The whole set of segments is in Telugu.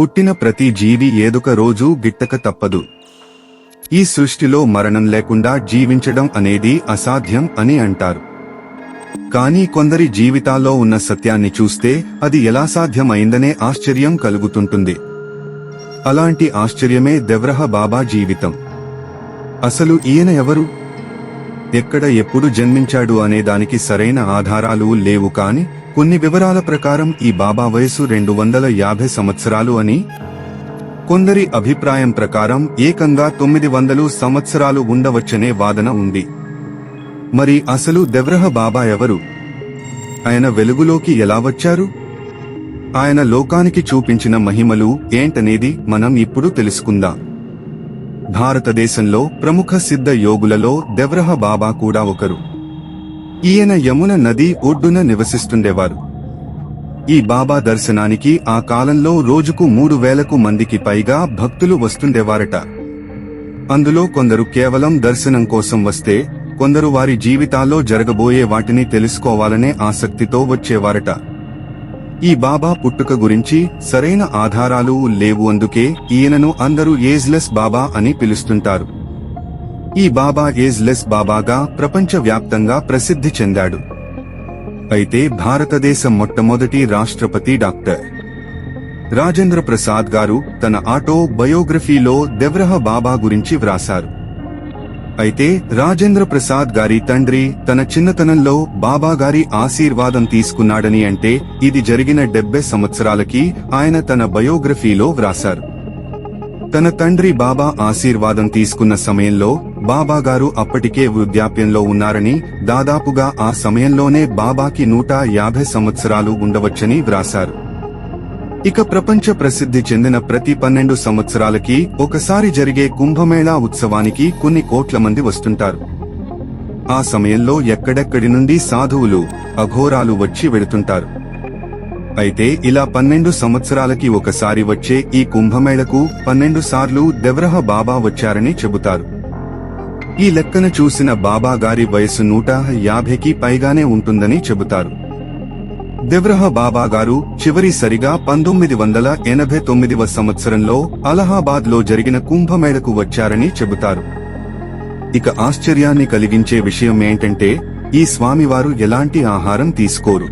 పుట్టిన ప్రతి జీవి ఏదొక రోజు గిట్టక తప్పదు. ఈ సృష్టిలో మరణం లేకుండా జీవించడం అనేది అసాధ్యం అని అంటారు. కానీ కొందరి జీవితాల్లో ఉన్న సత్యాన్ని చూస్తే అది ఎలా సాధ్యమైందనే ఆశ్చర్యం కలుగుతుంటుంది. అలాంటి ఆశ్చర్యమే దెవ్రహ బాబా జీవితం. అసలు ఈయన ఎవరు? ఎక్కడ ఎప్పుడు జన్మించాడు అనే దానికి సరైన ఆధారాలు లేవు కాని కొన్ని వివరాల ప్రకారం ఈ బాబా వయసు రెండు వందల యాభై సంవత్సరాలు అని కొందరి అభిప్రాయం ప్రకారం ఏకంగా తొమ్మిది వందలు సంవత్సరాలు ఉండవచ్చనే వాదన ఉంది. మరి అసలు దెవ్రహ బాబా ఎవరు? ఆయన వెలుగులోకి ఎలా వచ్చారు? ఆయన లోకానికి చూపించిన మహిమలు ఏంటనేది మనం ఇప్పుడు తెలుసుకుందాం. భారతదేశంలో ప్రముఖ సిద్ధ యోగులలో దెవ్రహ బాబా కూడా ఒకరు. ఈయన యమున నది ఒడ్డున నివసిస్తుండేవారు. ఈ బాబా దర్శనానికి ఆ కాలంలో రోజుకు మూడు వేలకు మందికి పైగా భక్తులు వస్తుండేవారట. అందులో కొందరు కేవలం దర్శనం కోసం వస్తే కొందరు వారి జీవితాల్లో జరగబోయే వాటిని తెలుసుకోవాలనే ఆసక్తితో వచ్చేవారట. ఈ బాబా పుట్టుక గురించి సరైన ఆధారాలు లేవు అందుకే ఈయనను అందరూ ఏజ్లెస్ బాబా అని పిలుస్తుంటారు. ఈ బాబా ఏజ్లెస్ బాబాగా ప్రపంచవ్యాప్తంగా ప్రసిద్ధి చెందాడు. అయితే భారతదేశం మొట్టమొదటి రాష్ట్రపతి డాక్టర్ రాజేంద్ర ప్రసాద్ గారు తన ఆటో బయోగ్రఫీలో దెవ్రహ బాబా గురించి వ్రాశారు. అయితే రాజేంద్ర ప్రసాద్ గారి తండ్రి తన చిన్నతనంలో బాబా గారి ఆశీర్వాదం తీసుకున్నాడని అంటే ఇది జరిగిన డెబ్బై సంవత్సరాలకి ఆయన తన బయోగ్రఫీలో వ్రాశారు. తన తండ్రి బాబా ఆశీర్వాదం తీసుకున్న సమయంలో బాబా గారు అప్పటికే వృద్ధాప్యంలో ఉన్నారని దాదాపుగా ఆ సమయంలోనే బాబాకి నూట యాభై సంవత్సరాలు ఉండవచ్చని వ్రాశారు. ఇక ప్రపంచ ప్రసిద్ధి చెందిన ప్రతి పన్నెండు సంవత్సరాలకి ఒకసారి జరిగే కుంభమేళా ఉత్సవానికి కొన్ని కోట్ల మంది వస్తుంటారు. ఆ సమయంలో ఎక్కడెక్కడి నుండి సాధువులు అఘోరాలు వచ్చి వెళుతుంటారు. అయితే ఇలా పన్నెండు సంవత్సరాలకి ఒకసారి వచ్చే ఈ కుంభమేళకు పన్నెండు సార్లు దెవ్రహ బాబా వచ్చారని చెబుతారు. ఈ లెక్కన చూసిన బాబా గారి వయసు నూట యాభైకి పైగానే ఉంటుందని చెబుతారు. దివ్రహ బాబా గారు చివరి సరిగా పంతొమ్మిది వందల ఎనభై తొమ్మిదివ సంవత్సరంలో అలహాబాద్లో జరిగిన కుంభమేళకు వచ్చారని చెబుతారు. ఇక ఆశ్చర్యాన్ని కలిగించే విషయం ఏంటంటే ఈ స్వామివారు ఎలాంటి ఆహారం తీసుకోరు.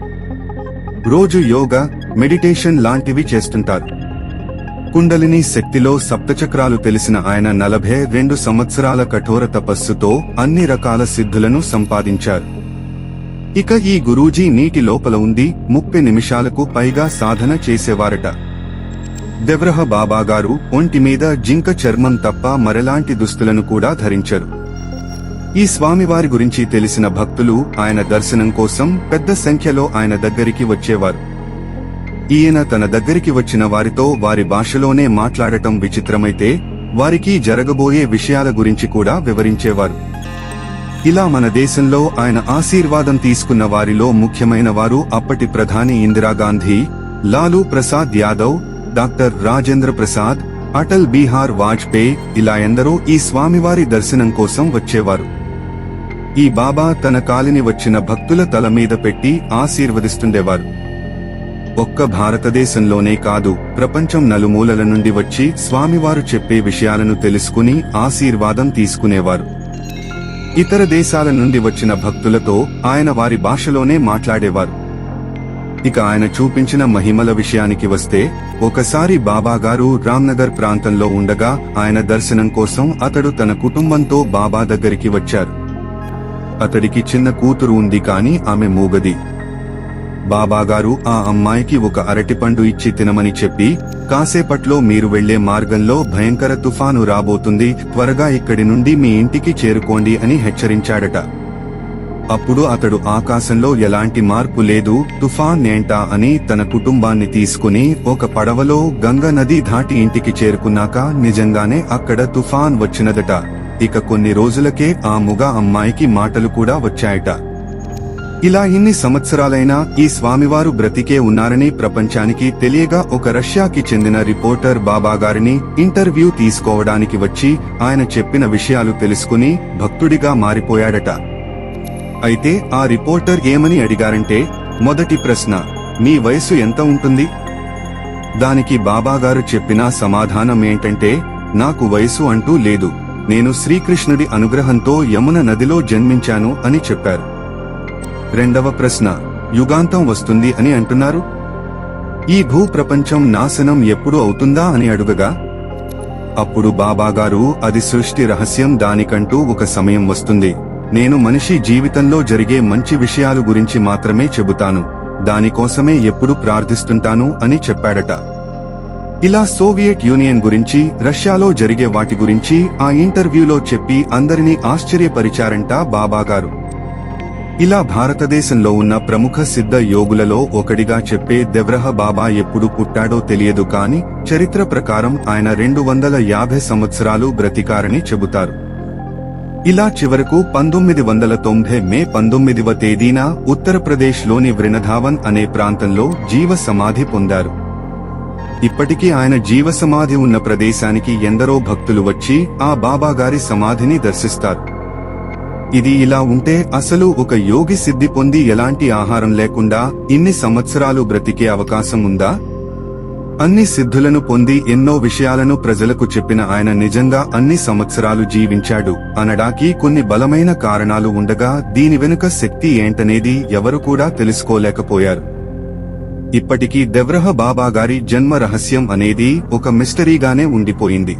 రోజు యోగా మెడిటేషన్ లాంటివి చేస్తుంటారు. కుండలిని శక్తిలో సప్తచక్రాలు తెలిసిన ఆయన నలభై రెండు సంవత్సరాల కఠోర తపస్సుతో అన్ని రకాల సిద్ధులను సంపాదించారు. ఇక ఈ గురూజీ నీటి లోపల ఉంది ముప్పై నిమిషాలకు పైగా సాధన చేసేవారట. దెవ్రహ బాబాగారు ఒంటి మీద జింక చర్మం తప్ప మరెలాంటి దుస్తులను కూడా ధరించరు. ఈ స్వామివారి గురించి తెలిసిన భక్తులు ఆయన దర్శనం కోసం పెద్ద సంఖ్యలో ఆయన దగ్గరికి వచ్చేవారు. ఈయన తన దగ్గరికి వచ్చిన వారితో వారి భాషలోనే మాట్లాడటం విచిత్రమైతే వారికి జరగబోయే విషయాల గురించి కూడా వివరించేవారు. ఇలా మన దేశంలో ఆయన ఆశీర్వాదం తీసుకున్న వారిలో ముఖ్యమైన వారు అప్పటి ప్రధాని ఇందిరాగాంధీ లాలూ ప్రసాద్ యాదవ్ డాక్టర్ రాజేంద్ర ప్రసాద్ అటల్ బీహార్ వాజ్పేయి ఇలా ఎందరో ఈ స్వామివారి దర్శనం కోసం వచ్చేవారు. ఈ బాబా తన కాలిని వచ్చిన భక్తుల తల మీద పెట్టి ఆశీర్వదిస్తుండేవారు. ఒక్క భారతదేశంలోనే కాదు ప్రపంచం నలుమూలల నుండి వచ్చి స్వామివారు చెప్పే విషయాలను తెలుసుకుని ఆశీర్వాదం తీసుకునేవారు. ఇతర దేశాల నుండి వచ్చిన భక్తులతో ఆయన వారి భాషలోనే మాట్లాడేవారు. ఇక ఆయన చూపించిన మహిమల విషయానికి వస్తే ఒకసారి బాబాగారు రామ్నగర్ ప్రాంతంలో ఉండగా ఆయన దర్శనం కోసం అతడు తన కుటుంబంతో బాబా దగ్గరికి వచ్చారు. అతడికి చిన్న కూతురు ఉంది కాని ఆమె మూగది. బాబాగారు ఆ అమ్మాయికి ఒక అరటిపండు ఇచ్చి తినమని చెప్పి కాసేపట్లో మీరు వెళ్ళే మార్గంలో భయంకర తుఫాను రాబోతుంది త్వరగా ఇక్కడి నుండి మీ ఇంటికి చేరుకోండి అని హెచ్చరించాడట. అప్పుడు అతడు ఆకాశంలో ఎలాంటి మార్పు లేదు తుఫాన్ ఏంటా అని తన కుటుంబాన్ని తీసుకుని ఒక పడవలో గంగ నది దాటి ఇంటికి చేరుకున్నాక నిజంగానే అక్కడ తుఫాన్ వచ్చినదట. ఇక కొన్ని రోజులకే ఆ ముగ అమ్మాయికి మాటలు కూడా వచ్చాయట. ఇలా ఇన్ని సంవత్సరాలైనా ఈ స్వామివారు బ్రతికే ఉన్నారని ప్రపంచానికి తెలియగా ఒక రష్యాకి చెందిన రిపోర్టర్ బాబా గారిని ఇంటర్వ్యూ తీసుకోవడానికి వచ్చి ఆయన చెప్పిన విషయాలు తెలుసుకుని భక్తుడిగా మారిపోయాడట. అయితే ఆ రిపోర్టర్ ఏమని అడిగారంటే మొదటి ప్రశ్న మీ వయసు ఎంత ఉంటుంది? దానికి బాబాగారు చెప్పిన సమాధానం ఏంటంటే నాకు వయసు అంటూ లేదు. నేను శ్రీకృష్ణుడి అనుగ్రహంతో యమున నదిలో జన్మించాను అని చెప్పారు. రెండవ ప్రశ్న యుగాంతం వస్తుంది అని అంటున్నారు? ఈ భూ ప్రపంచం నాశనం ఎప్పుడు అవుతుందా అని అడుగగా అప్పుడు బాబాగారు అది సృష్టి రహస్యం దానికంటూ ఒక సమయం వస్తుంది. నేను మనిషి జీవితంలో జరిగే మంచి విషయాలు గురించి మాత్రమే చెబుతాను. దానికోసమే ఎప్పుడు ప్రార్థిస్తుంటాను అని చెప్పాడట. ఇలా సోవియట్ యూనియన్ గురించి రష్యాలో జరిగే వాటి గురించి ఆ ఇంటర్వ్యూలో చెప్పి అందరినీ ఆశ్చర్యపరిచారంట బాబాగారు ఇలా భారతదేశంలో ఉన్న ప్రముఖ సిద్ధ యోగులలో ఒకడిగా చెప్పే దెవ్రహ బాబా ఎప్పుడు పుట్టాడో తెలియదు కాని చరిత్ర ప్రకారం ఆయన రెండు వందల యాభై సంవత్సరాలు బ్రతికారని చెబుతారు. ఇలా చివరకు పంతొమ్మిది వందల తొంభై మే పంతొమ్మిదివ తేదీన ఉత్తరప్రదేశ్లోని వృణధావన్ అనే ప్రాంతంలో జీవ సమాధి పొందారు. ఇప్పటికీ ఆయన జీవ సమాధి ఉన్న ప్రదేశానికి ఎందరో భక్తులు వచ్చి ఆ బాబాగారి సమాధిని దర్శిస్తారు. ఇది ఇలా ఉంటే అసలు ఒక యోగి సిద్ధి పొంది ఎలాంటి ఆహారం లేకుండా ఇన్ని సంవత్సరాలు బ్రతికే అవకాశం ఉందా? అన్ని సిద్ధులను పొంది ఎన్నో విషయాలను ప్రజలకు చెప్పిన ఆయన నిజంగా అన్ని సంవత్సరాలు జీవించాడు అనడాకి కొన్ని బలమైన కారణాలు ఉండగా దీని వెనుక శక్తి ఏంటనేది ఎవరు కూడా తెలుసుకోలేకపోయారు. ఇప్పటికీ దెవ్రహ బాబా గారి జన్మ రహస్యం అనేది ఒక మిస్టరీగానే ఉండిపోయింది.